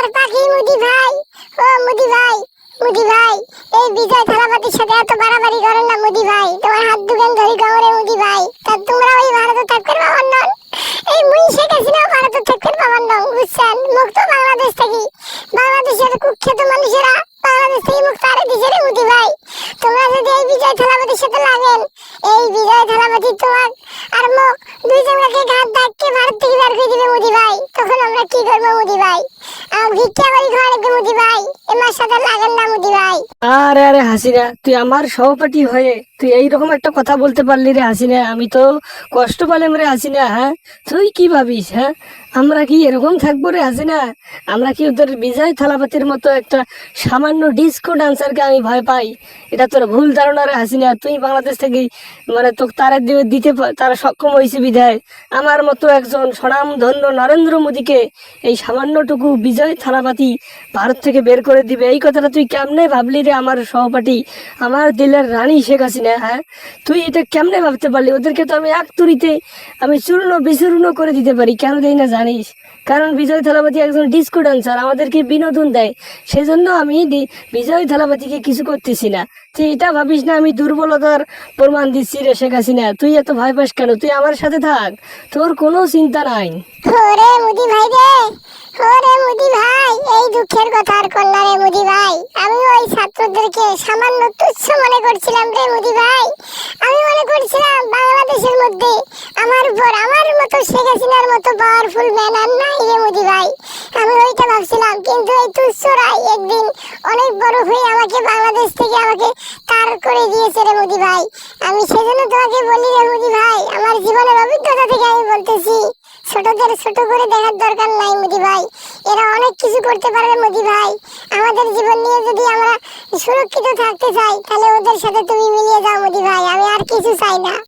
আমার পাখি মুদি ভাই, ও মুদি ভাই মুদি ভাই, এই বিজয় থালাপাতির সাথে এত বাড়াবাড়ি করেন না মুদি ভাই, তোমার হাত দুগান ধরি গমরে মুদি ভাই, তা তোমরা ওই ভারতে থাকতে পাবার নন এই মুই শেখ হাসিনাও ভারতে থাকতে পাবার নন বুঝছেন? মুক্ত বাংলাদেশ থেকে, বাংলাদেশের কুখ্যাত মানুষেরা বাংলাদেশ থেকে মুক্ত আরে দিছে মুদি ভাই। তোমরা যদি এই বিজয় থালাপাতির সাথে লাগেন, এই বিজয় থালাপাতি তোমার আর মুখ দুইজনকে ঘাট ডাককে ভারত থেকে বের করে দিবে মুদি ভাই, তখন আমরা কি করব মুদি ভাই? ভিক্ষা করি ঘরে না আরে আরে হাসিনা, তুই আমার সহপাঠী হয়ে তুই এইরকম একটা কথা বলতে পারলি রে হাসিনা। আমি তো কষ্ট পেলাম রে হাসিনা হ্যাঁ? তুই কি ভাবিস হ্যাঁ? আমরা কি এরকম থাকব রে আছি না আমরা কি ওদের বিজয় থালাপাতির মতো একটা সামান্য ডিস্কো ডান্সারকে আমি ভয় পাই? এটা তোর ভুল ধারণা রে হাসিনা তুই বাংলাদেশ থেকে মানে তোকে তারা দিয়ে দিতে তারা সক্ষম হয়েছে বিধায়। আমার মতো একজন সনাম ধন্য নরেন্দ্র মোদীকে এই সামান্যটুকু বিজয় থালাপাতি ভারত থেকে বের করে দিবে। এই কথাটা তুই কেমনে ভাবলি রে আমার সহপাঠী? আমার দিলের রানী শেখ হাসিনা হ্যাঁ? তুই এটা কেমনে ভাবতে পারলি? ওদেরকে তো আমি এক তুরিতে আমি চূর্ণ বিচূর্ণ করে দিতে পারি। কেন দেই না জানিস। কারণ বিজয় থালাপতি একজন ডিস্কো ডান্সার আমাদেরকে বিনোদন দেয়। সেজন্য আমি বিজয় থালাপতিকে কিছু করতেছি না। তুই এটা ভাবিস না, আমি দুর্বলতার প্রমাণ দিচ্ছি রে শেখ হাসিনা। তুই এত ভয় পাস কেন? তুই আমার সাথে থাক। তোর কোনো চিন্তা নাই। ওরে মুদি ভাই রে। ওরে মুদি ভাই। এই দুঃখের কথা আর কন্যা রে মুদি ভাই। আমি ওই ছাত্রদেরকে সামান্য তুচ্ছ মনে করছিলাম রে মুদি ভাই। আমি মনে করছিলাম বাংলাদেশের মধ্যে। আমার উপর আমার মতো শেখ হাসিনার মতো পাওয়ারফুল ম্যান আর নাই রে মুদি ভাই। আমি ওইটা ভাবছিলাম, কিন্তু এই তুচ্ছরাই একদিন অনেক বড় হয়ে আমাকে বাংলাদেশ থেকে আমাকে তার করে দিয়েছে রে মুদি ভাই। আমি সেজন্য তোমাকে বলি রে মুদি ভাই, আমার জীবনের অভিজ্ঞতা থেকে আমি বলতেছি। ছোটদের ছোট করে দেখার দরকার নাই মুদি ভাই। এরা অনেক কিছু করতে পারবে মুদি ভাই। আমাদের জীবন নিয়ে যদি আমরা সুরক্ষিত থাকতে চাই, তাহলে ওদের সাথে তুমি মিলিয়ে যাও মুদি ভাই। আমি আর কিছু চাই না।